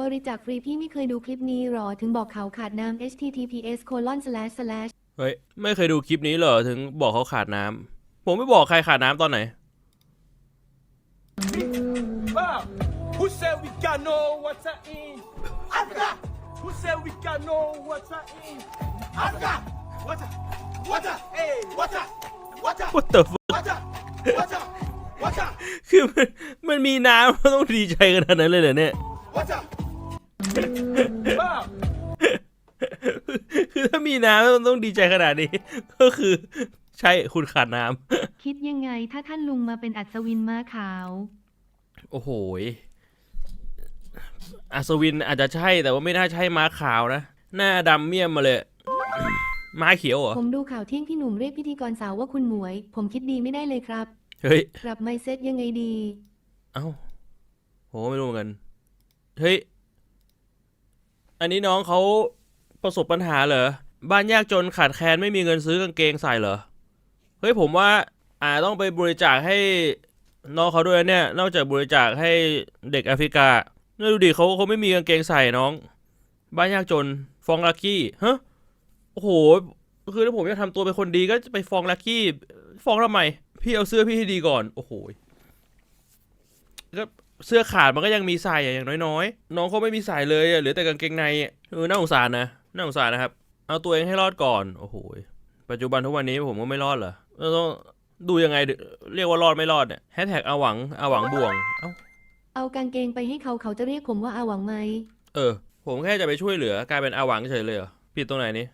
บริจาคฟรีพี่ไม่เคยดูคลิปนี้หรอถึงบอกเขาขาดน้ำ https colon slash slash เฮ้ย ไม่เคยดูคลิปนี้เหรอถึงบอกเขาขาดน้ำผมไม่บอกใครขาดน้ำตอนไหน Bob, who said we got no water in Africa? Who said we got no water in Africa? Water, water, hey, water, water, What the fuck water, water, water, คือมันมันมีน้ำมันต้องดีใจขนาดนั้นเลยเหรอเนี่ย water. Bob, คือถ้ามีน้ำมันต้องดีใจขนาดนี้ ก็คือ ใช่คุณขาดน้ำคิดยังไงถ้าท่านลุงมาเป็นอัศวินม้าขาวโอ้โหยอัศวินอาจจะใช่แต่ว่าไม่น่าใช่ม้าขาวนะ หน้าดำเมี่ยมมาเลย ม้าเขียวเหรอ ผมดูข่าวเที่ยงพี่หนุ่มเรียกพิธีกรสาวว่าคุณหมวย ผมคิดดีไม่ได้เลยครับ เฮ้ย ปรับไมเซ็ตยังไงดี เอ้าโหไม่รู้เหมือนกัน เฮ้ย อันนี้น้องเขาประสบปัญหาเหรอ บ้านยากจนขาดแคลนไม่มีเงินซื้อกางเกงใส่เหรอ เฮ้ยผมว่าอาต้องไปบริจาคให้น้องเขาด้วยเนี่ย นอกจากบริจาคให้เด็กแอฟริกาเนี่ยดูดิเขาเขาไม่มีกางเกงใส่น้อง บ้านยากจนฟองลักกี้ฮะโอ้โห คือถ้าผมจะทำตัวเป็นคนดีก็จะไปฟองลักกี้ฟองทำไมพี่เอาเสื้อพี่ให้ดีก่อน โอ้โหก็ เสื้อขาดมันก็ยังมีใส่อะอย่างน้อยๆ น้องเขาไม่มีใส่เลยอะเหลือแต่กางเกงในอะเออน่าสงสารนะน่าสงสารนะครับ เอาตัวเองให้รอดก่อนโอ้โหปัจจุบันทุกวันนี้ผมก็ไม่รอดเหรอเราต้องดูยังไงดิเรียกว่ารอดไม่รอดเนี่ยแฮชแท็กอาหวังอาหวังบ่วงเอ้าเอากางเกงไปให้เขาเขาจะเรียกผมว่าอาหวังไหมเออ ผมแค่จะไปช่วยเหลือกลายเป็นอาหวังเฉยเลยเหรอผิดตรงไหนนี่